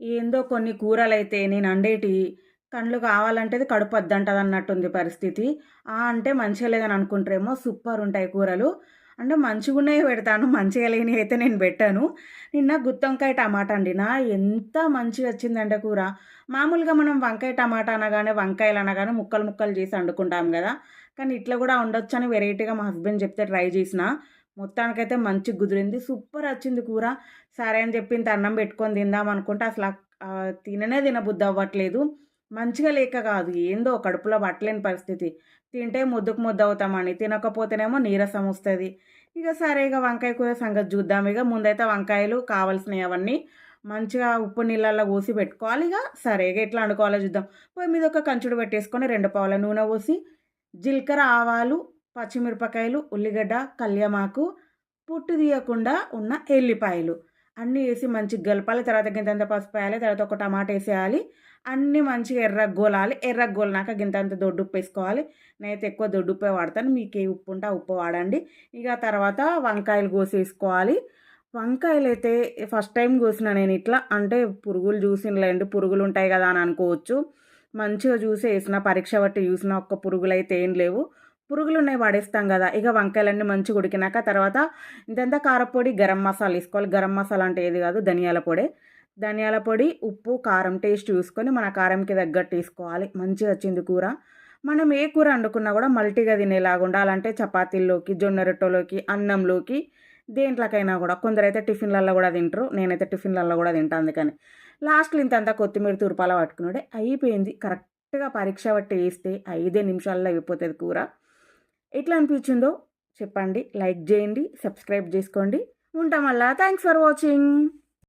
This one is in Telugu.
ఏందో కొన్ని కూరలైతే నేను అండేటి కండ్లు కావాలంటే అది కడుపు వద్దంటది అన్నట్టుంది పరిస్థితి. ఆ అంటే మంచిగా లేదని అనుకుంటారేమో సూపర్ ఉంటాయి కూరలు. అంటే మంచిగా ఉన్నాయి పెడతాను మంచిగా లేని అయితే నేను పెట్టాను. నిన్న గుత్తంకాయ టమాటా అండిన ఎంత మంచిగా వచ్చిందంటే కూర. మామూలుగా మనం వంకాయ టమాటా అనగానే వంకాయలు అనగానే ముక్కలు ముక్కలు చేసి వండుకుంటాం కదా. కానీ ఇట్లా కూడా ఉండొచ్చు అని వెరైటీగా మా హస్బెండ్ చెప్తే ట్రై చేసిన. మొత్తానికైతే మంచి కుదిరింది. సూపర్ వచ్చింది కూర. సరే అని చెప్పి ఇంత అన్నం పెట్టుకొని తిందాం అనుకుంటే అసలు తిననే తినబుద్ధి అవ్వట్లేదు. మంచిగా లేక కాదు ఏందో కడుపులో పట్టలేని పరిస్థితి. తింటే ముద్దుకు ముద్ద అవుతామని తినకపోతేనేమో నీరసం వస్తుంది. ఇక సరే ఇక వంకాయ కూర సంగతి చూద్దాం. ఇక ముందైతే వంకాయలు కావాల్సినవి అవన్నీ మంచిగా ఉప్పు నీళ్ళల్లో పోసి పెట్టుకోవాలి. ఇక సరే ఇక ఎట్లా వండుకోవాలో చూద్దాం. పోయి మీద ఒక కంచుడు పెట్టేసుకొని రెండు పావుల నూనె పోసి జీలకర్ర ఆవాలు పచ్చిమిరపకాయలు ఉల్లిగడ్డ కళ్యమాకు పొట్టు తీయకుండా ఉన్న ఎల్లిపాయలు. అన్నీ వేసి మంచిగా గలపాలి తర్వాత గింతంత పసుపు వేయాలి. తర్వాత ఒక టమాటా వేసేయాలి. అన్నీ మంచిగా ఎర్రగా గోలాలి గింతంత దొడ్డు ఉప్పు వేసుకోవాలి. నేనైతే ఎక్కువ దొడ్డుప్పే వాడతాను. మీకు ఏ ఉప్పు ఉంటే ఆ ఉప్పు వాడండి. ఇక తర్వాత వంకాయలు కోసేసుకోవాలి. వంకాయలు అయితే ఫస్ట్ టైం కోసిన నేను ఇట్లా. అంటే పురుగులు చూసినలేండి. పురుగులు ఉంటాయి కదా అని అనుకోవచ్చు. మంచిగా చూసి వేసిన పరీక్ష బట్టి చూసిన ఒక్క పురుగులు అయితే ఏం లేవు. పురుగులు ఉన్నాయి వాడేస్తాం కదా. ఇక వంకాయలన్నీ మంచిగా ఉడికినాక తర్వాత ఇంతంతా కారపొడి గరం మసాలా వేసుకోవాలి గరం మసాలా అంటే ఏది కాదు? ధనియాల పొడి. ధనియాల పొడి ఉప్పు కారం టేస్ట్ చూసుకొని మన కారంకి తగ్గట్టు వేసుకోవాలి మంచిగా వచ్చింది కూర. మనం ఏ కూర వండుకున్నా కూడా మల్టీగా తినేలాగా ఉండాలంటే చపాతీల్లోకి జొన్న రొట్టెలోకి అన్నంలోకి దేంట్లకైనా కూడా. కొందరైతే టిఫిన్లలో కూడా తింటారు. నేనైతే టిఫిన్లలో కూడా తింటాను అందుకని. లాస్ట్లో ఇంతంతా కొత్తిమీర తూర్పాల పట్టుకున్నాడే. అయిపోయింది. కరెక్ట్గా పరీక్ష బట్టి వేస్తే ఐదే నిమిషాల్లో అయిపోతుంది కూర. ఎట్లా అనిపించిందో చెప్పండి లైక్ చేయండి సబ్స్క్రైబ్ చేసుకోండి. ఉంటాం మళ్ళా. Thanks for watching